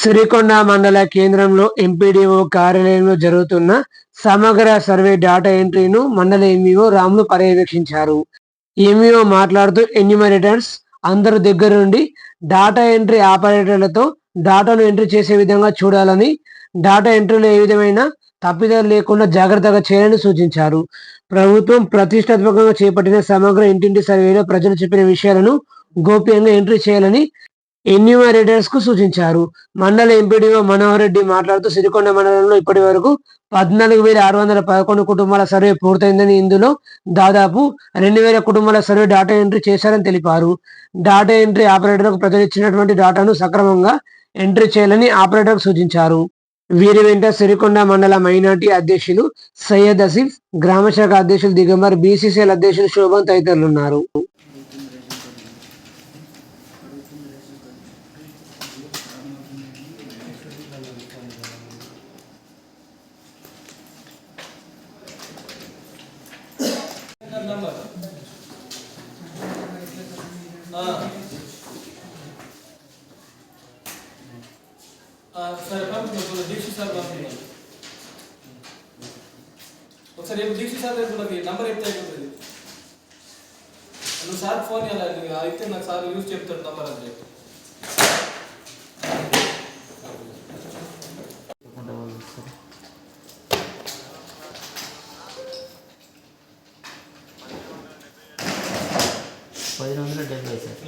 సిరికొండ మండల కేంద్రంలో ఎంపీడీఓ కార్యాలయంలో జరుగుతున్న సమగ్ర సర్వే డేటా ఎంట్రీను మండల ఎంఈఓ రాములు పర్యవేక్షించారు. ఎంఈఓ మాట్లాడుతూ ఎన్యూమరేటర్స్ అందరు దగ్గర నుండి డేటా ఎంట్రీ ఆపరేటర్లతో డేటాను ఎంట్రీ చేసే విధంగా చూడాలని డేటా ఎంట్రీలో ఏ విధమైన తప్పిదాలు లేకుండా జాగ్రత్తగా చేయాలని సూచించారు. ప్రభుత్వం ప్రతిష్టాత్మకంగా చేపట్టిన సమగ్ర ఇంటింటి సర్వేలో ప్రజలు చెప్పిన విషయాలను గోప్యంగా ఎంట్రీ చేయాలని ఎన్యూమరేటర్స్కు సూచించారు. మండల ఎంపీడీఓ మనోహర్ రెడ్డి మాట్లాడుతూ సిరికొండ మండలంలో ఇప్పటి వరకు పద్నాలుగు వేల ఆరు వందల పదకొండు కుటుంబాల సర్వే పూర్తయిందని ఇందులో దాదాపు రెండు వేల కుటుంబాల సర్వే డేటా ఎంట్రీ చేశారని తెలిపారు. డేటా ఎంట్రీ ఆపరేటర్కు ప్రజలు ఇచ్చినటువంటి డేటాను సక్రమంగా ఎంట్రీ చేయాలని ఆపరేటర్కు సూచించారు. వీరి వెంట సిరికొండ మండల మైనార్టీ అధ్యక్షులు సయ్యద్ అసీఫ్ గ్రామశాఖ అధ్యక్షులు దిగంబర్ బీసీసీఎల్ అధ్యక్షులు శోభన్ తదితరులు ఒకసారి రేపు దీక్షిత్ సార్ రేపు నాకు నంబర్ అయితే అయిపోతుంది నువ్వు సార్ ఫోన్ చేయాలండి. అయితే నాకు సార్ యూజ్ చెప్తాడు నంబర్ అని చెప్పి. పదిహేను వందల డెబ్బై సార్.